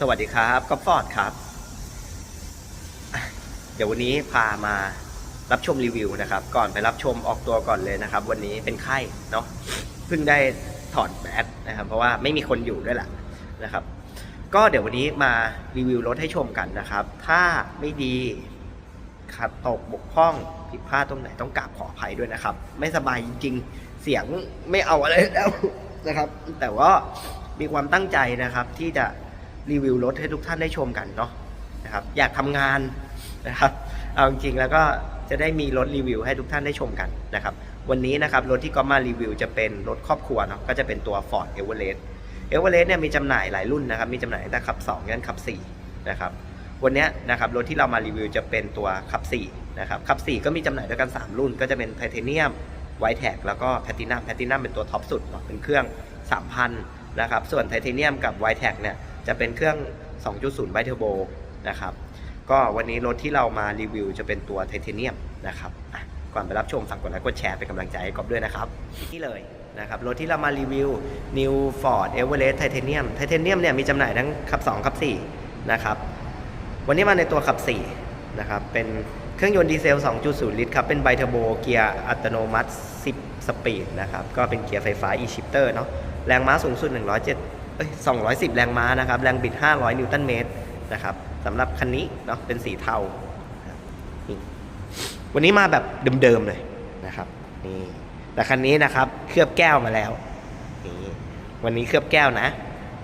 สวัสดีครับก็ฟอร์ดครับ เดี๋ยววันนี้พามารับชมรีวิวนะครับ ก่อนไปรับชมออกตัวก่อนเลยนะครับ วันนี้เป็นไข้เนาะเพิ่งได้ถอดแบตนะครับ เพราะว่าไม่มีคนอยู่ด้วยแหละนะครับ ก็เดี๋ยววันนี้มารีวิวรถให้ชมกันนะครับ ถ้าไม่ดีขัดตกบกพร่องผิดพลาดตรงไหนต้องกราบขออภัยด้วยนะครับ ไม่สบายจริงๆเสียงไม่เอาอะไรแล้วนะครับ แต่ว่ามีความตั้งใจนะครับที่จะ รีวิวรถให้ทุกท่านได้ชมกันเนาะนะครับอยากทำงานนะครับเอาจริงๆแล้วก็จะได้มีรถรีวิวให้ทุกท่านได้ชมกันนะครับวันนี้นะครับรถที่ก็มารีวิวจะเป็นรถครอบครัวเนาะก็จะเป็นตัว Ford Everest Everest เนี่ยมีจำหน่ายหลายรุ่นนะครับ มีจำหน่ายตั้งแต่ขับ2ยันขับ4นะครับ วันนี้นะครับรถที่เรามารีวิวจะเป็นตัวขับ4นะครับขับ 4 ก็มีจำหน่ายด้วยกัน 3 รุ่น ก็จะเป็นไทเทเนียมไวท์แท็กแล้วก็แพ t ตินัมแพ t ตินัมเป็นตัวท็อปสุดเนาะเป็นเครื่อง 3,000นะครับ ส่วนไทเทเนียมกับไวท์แท็กเนี่ย จะเป็นเครื่อง 2.0 ไบเทอร์โบนะครับ ก็วันนี้รถที่เรามารีวิวจะเป็นตัวไทเทเนียมนะครับก่อนไปรับชมฝากกดไลค์กดแชร์เป็นกำลังใจให้กอบด้วยนะครับ นี่เลยนะครับรถที่เรามารีวิว New Ford Everest Titanium Titanium เนี่ยมีจำหน่ายทั้งขับ 2 ขับ 4 นะครับ วันนี้มาในตัวขับ 4 นะครับ เป็นเครื่องยนต์ดีเซล 2.0 ลิตรครับ เป็นไบเทอร์โบเกียร์อัตโนมัติ 10 สปีดนะครับ ก็เป็นเกียร์ไฟฟ้า e-shifter เนาะแรงม้าสูงสุด107 เอ้ย210 แรงม้านะครับ แรงบิด 500 นิวตันเมตรนะครับสำหรับคันนี้เนาะเป็นสีเทาวันนี้มาแบบเดิมๆเลยนะครับนี่แต่คันนี้นะครับเคลือบแก้วมาแล้วนี่วันนี้เคลือบแก้วนะ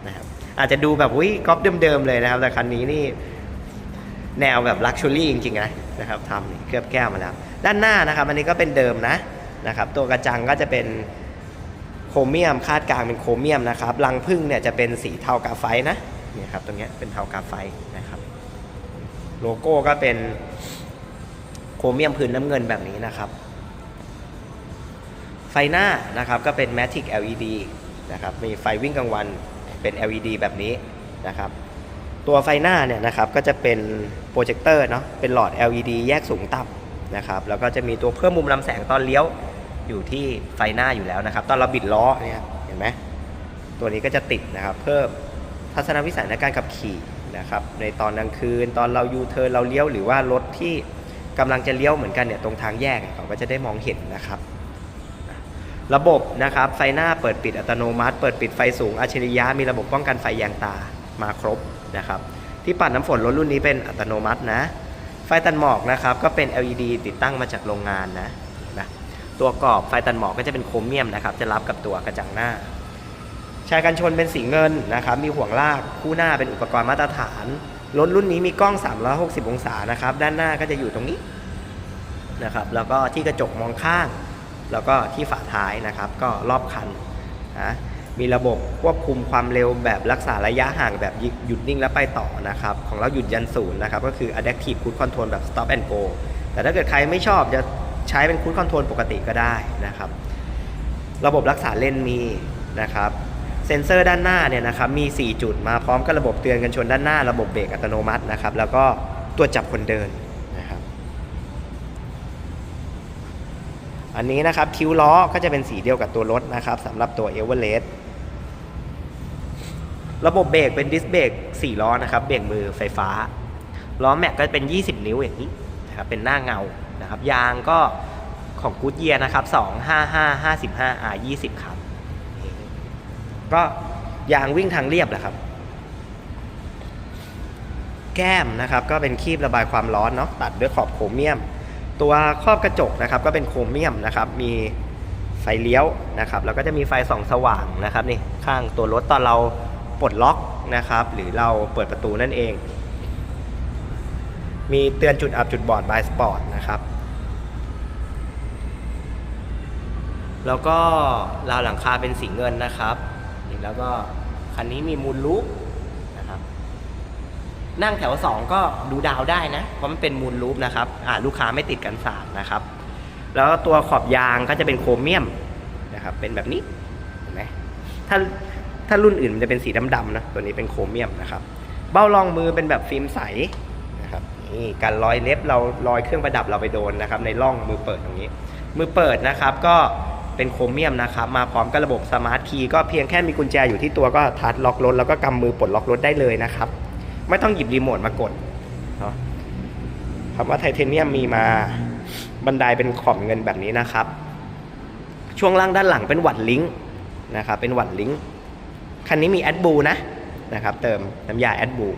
นะครับอาจจะดูแบบอุ้ยก๊อปเดิมๆเลยนะครับ แต่คันนี้นี่แนวแบบลักชัวรี่จริงๆนะนะครับทำเคลือบแก้วมาแล้ว ด้านหน้านะครับ อันนี้ก็เป็นเดิมนะนะครับ ตัวกระจังก็จะเป็น โครเมียมคาดกลางเป็นโครเมียมนะครับรังพึ่งเนี่ยจะเป็นสีเทากาไฟนะเนี่ยครับตรงเนี้ยเป็นเทากาไฟนะครับ โลโก้ก็เป็นโครเมียมพื้นน้ำเงินแบบนี้นะครับ ไฟหน้านะครับก็เป็น Matic LED นะครับมีไฟวิ่งกลางวันเป็น LED แบบนี้นะครับ ตัวไฟหน้าเนี่ยนะครับก็จะเป็นโปรเจคเตอร์เนาะเป็นหลอด LED แยกสูงต่ำนะครับแล้วก็จะมีตัวเพิ่มมุมลำแสงตอนเลี้ยว อยู่ที่ไฟหน้าอยู่แล้วนะครับ ตอนเราบิดล้อเนี่ยเห็นไหมตัวนี้ก็จะติดนะครับ เพิ่มทัศนวิสัยในการขับขี่นะครับ ในตอนกลางคืน ตอนเรายูเทิร์นเราเลี้ยวหรือว่ารถที่กำลังจะเลี้ยวเหมือนกันเนี่ยตรงทางแยกเขาก็จะได้มองเห็นนะครับ ระบบนะครับไฟหน้าเปิดปิดอัตโนมัติ เปิดปิดไฟสูงอัจฉริยะมีระบบป้องกันไฟแยงตามาครบนะครับ ที่ปัดน้ำฝนรถรุ่นนี้เป็นอัตโนมัตินะ ไฟตันหมอกนะครับก็เป็น LED ติดตั้งมาจากโรงงานนะ ตัวกรอบไฟตันหมอกก็จะเป็นโครเมียมนะครับจะรับกับตัวกระจังหน้าชายกันชนเป็นสีเงินนะครับมีห่วงลากคู่หน้าเป็นอุปกรณ์มาตรฐานรถรุ่นนี้มีกล้อง 360 องศานะครับด้านหน้าก็จะอยู่ตรงนี้นะครับแล้วก็ที่กระจกมองข้าง แล้วก็ที่ฝาท้ายนะครับก็รอบคันนะมีระบบควบคุมความเร็วแบบรักษาระยะห่างแบบหยุดนิ่งและไปต่อนะครับของเราหยุดยันศูนย์นะครับก็คือ adaptive cruise control แบบ stop and go แต่ถ้าเกิดใครไม่ชอบจะ ใช้เป็น cruise control ปกติก็ได้นะครับ ระบบรักษาเลนมีนะครับเซ็นเซอร์ด้านหน้าเนี่ยนะครับมี 4 จุดมาพร้อมกับระบบเตือนกันชนด้านหน้า ระบบเบรกอัตโนมัตินะครับแล้วก็ตัวจับคนเดินนะครับ อันนี้นะครับคิ้วล้อก็จะเป็นสีเดียวกับตัวรถนะครับสำหรับตัวเอเวอเรสต์ระบบเบรกเป็นดิสเบรก4ล้อนะครับเบรกมือไฟฟ้าล้อแม็กก็เป็น 20 นิ้วอย่างนี้นะครับเป็นหน้าเงา นะครับ ยางก็ของกูดเยียนะครับ 255 55 R 20 ครับ ก็ยางวิ่งทางเรียบแหละครับ แก้มนะครับก็เป็นคีบระบายความร้อนเนาะตัดด้วยขอบโครเมียม ตัวครอบกระจกนะครับ ก็เป็นโครเมียมนะครับ มีไฟเลี้ยวนะครับ แล้วก็จะมีไฟส่องสว่างนะครับนี่ข้างตัวรถตอนเราปลดล็อกนะครับ หรือเราเปิดประตูนั่นเอง มีเตือนจุดอับจุดบอดบายสปอร์ตนะครับ แล้วก็ราวหลังคาเป็นสีเงินนะครับ แล้วก็คันนี้มีมูลลูปนะครับ นั่งแถว 2 ก็ดูดาวได้นะ เพราะมันเป็นมูลลูปนะครับอ่าลูกค้าไม่ติดกันสาดนะครับ แล้วตัวขอบยางก็จะเป็นโครเมียมนะครับ เป็นแบบนี้เห็นไหมถ้าถ้ารุ่นอื่นมันจะเป็นสีดำๆนะ ตัวนี้เป็นโครเมียมนะครับ เบ้ารองมือเป็นแบบฟิล์มใส นี่การรอยเล็บเรารอยเครื่องประดับเราไปโดนนะครับในร่องมือเปิดตรงนี้ มือเปิดนะครับก็เป็นโครเมียมนะครับมาพร้อมกับระบบสมาร์ทคีย์ก็เพียงแค่มีกุญแจอยู่ที่ตัวก็ทัดล็อกรถแล้วก็กำมือปลดล็อกรถได้เลยนะครับ ไม่ต้องหยิบรีโมทมากดเนาะคำว่าไทเทเนียมมีมาบันไดเป็นขอบเงินแบบนี้นะครับ ช่วงล่างด้านหลังเป็นหวัดลิงก์นะครับเป็นหวัดลิงก์คันนี้มีแอดบูนะนะครับเติมน้ำยาแอดบู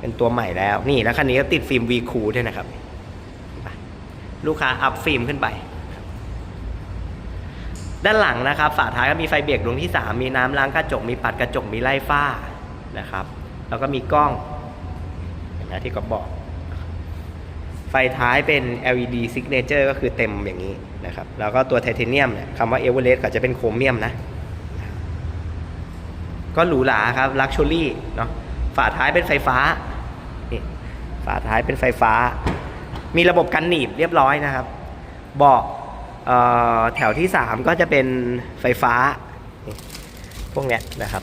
เป็นตัวใหม่แล้วนี่แล้วคันนี้ก็ติดฟิล์ม V คูด้วยนะครับ ลูกค้าอัพฟิล์มขึ้นไป ด้านหลังนะครับ ฝาท้ายก็มีไฟเบรกดวงที่ 3 มีน้ำล้างกระจก มีปัดกระจก มีไล่ฝ้านะครับ แล้วก็มีกล้องเห็นไหมที่ก็บอก ไฟท้ายเป็น LED signature ก็คือเต็มอย่างนี้นะครับ แล้วก็ตัวไทเทเนียมเนี่ยคำว่าเอเวอเรสต์ก็จะเป็นโครเมียมนะ ก็หรูหราครับลักชัวรี่เนาะฝาท้ายเป็นไฟฟ้า ฝาท้ายเป็นไฟฟ้า มีระบบกันหนีบเรียบร้อยนะครับ เบาะแถวที่ 3 ก็จะเป็นไฟฟ้า พวกเนี้ยนะครับ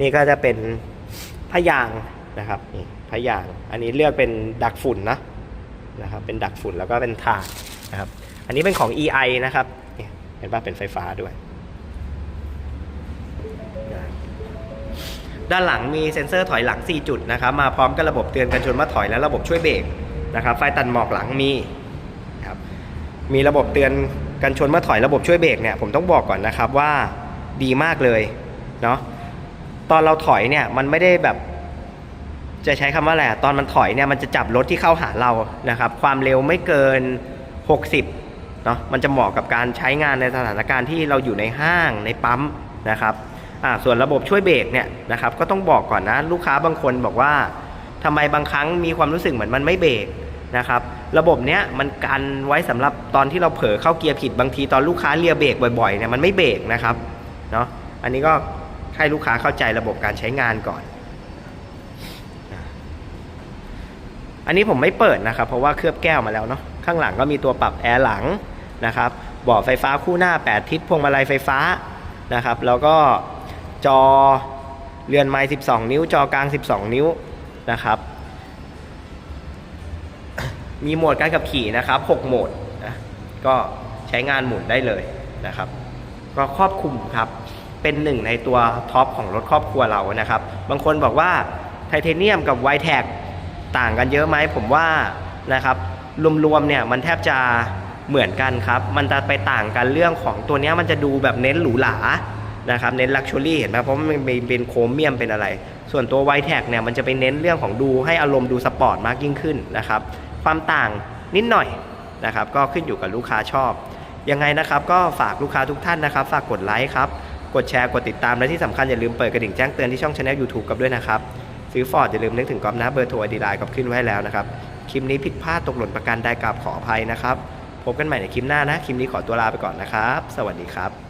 นี่ก็จะเป็นพยางนะครับนี่พยาง อันนี้เลือกเป็นดักฝุ่นนะนะครับ เป็นดักฝุ่นแล้วก็เป็นถาดนะครับ อันนี้เป็นของ EI นะครับ เห็นป่ะเป็นไฟฟ้าด้วย ด้านหลังมีเซ็นเซอร์ถอยหลัง 4 จุดนะครับ มาพร้อมกับระบบเตือนกันชนว่าถอยและระบบช่วยเบรกนะครับ ไฟตัดหมอกหลังมีครับ มีระบบเตือนกันชนเมื่อถอยระบบช่วยเบรกเนี่ย ผมต้องบอกก่อนนะครับว่าดีมากเลยเนาะ ตอนเราถอยเนี่ยมันไม่ได้แบบ จะใช้คำว่าอะไรอะตอนมันถอยเนี่ยมันจะจับรถที่เข้าหาเรานะครับ ความเร็วไม่เกิน 60เนาะ มันจะเหมาะกับการใช้งานในสถานการณ์ที่เราอยู่ในห้างในปั๊มนะครับ อ่าส่วนระบบช่วยเบรกเนี่ยนะครับก็ต้องบอกก่อนนะลูกค้าบางคนบอกว่าทำไมบางครั้งมีความรู้สึกเหมือนมันไม่เบรกนะครับระบบเนี้ยมันกันไว้สำหรับตอนที่เราเผลอเข้าเกียร์ผิดบางทีตอนลูกค้าเลียเบรกบ่อยๆเนี่ยมันไม่เบรกนะครับเนาะอันนี้ก็ให้ลูกค้าเข้าใจระบบการใช้งานก่อน อันนี้ผมไม่เปิดนะครับ เพราะว่าเคลือบแก้วมาแล้วเนาะข้างหลังก็มีตัวปรับแอร์หลังนะครับเบาะไฟฟ้าคู่หน้า 8 ทิศพวงมาลัยไฟฟ้านะครับ แล้วก็ จอเรือนไม้12 นิ้ว จอกลาง 12 นิ้วนะครับ มีโหมดการขับขี่นะครับ 6 โหมดนะก็ใช้งานหมุนได้เลยนะครับ ก็ครอบคลุมครับเป็นหนึ่งในตัวท็อปของรถครอบครัวเรานะครับ บางคนบอกว่าไทเทเนียมกับไวแท็กต่างกันเยอะไหมผมว่านะครับรวมๆเนี่ยมันแทบจะเหมือนกันครับ มันจะไปต่างกันเรื่องของตัวเนี้ยมันจะดูแบบเน้นหรูหรา นะครับเน้นลักชัวรี่เห็นไหมเพราะมันเป็นเป็นโครเมียมเป็นอะไร ส่วนตัวไวแท็กเนี่ยมันจะไปเน้นเรื่องของดูให้อารมณ์ดูสปอร์ตมากยิ่งขึ้นนะครับความต่างนิดหน่อยนะครับก็ขึ้นอยู่กับลูกค้าชอบ ยังไงนะครับก็ฝากลูกค้าทุกท่านนะครับ ฝากกดไลค์ครับกดแชร์กดติดตามและที่สำคัญอย่าลืมเปิดกระดิ่งแจ้งเตือนที่ช่องช anel YouTube กับด้วยนะครับซื้อฟอร์ดอย่าลืมนึกถึงกอมนะเบอร์โทรอดีไลน์กับขึ้นไว้แล้วนะครับคลิปนี้ผิดพลาดตกหล่นประการใดกราบขออภัยนะครับพบกันใหม่ในคลิปหน้านะคลิปนี้ขอตัวลาไปก่อนนะครับ สวัสดีครับ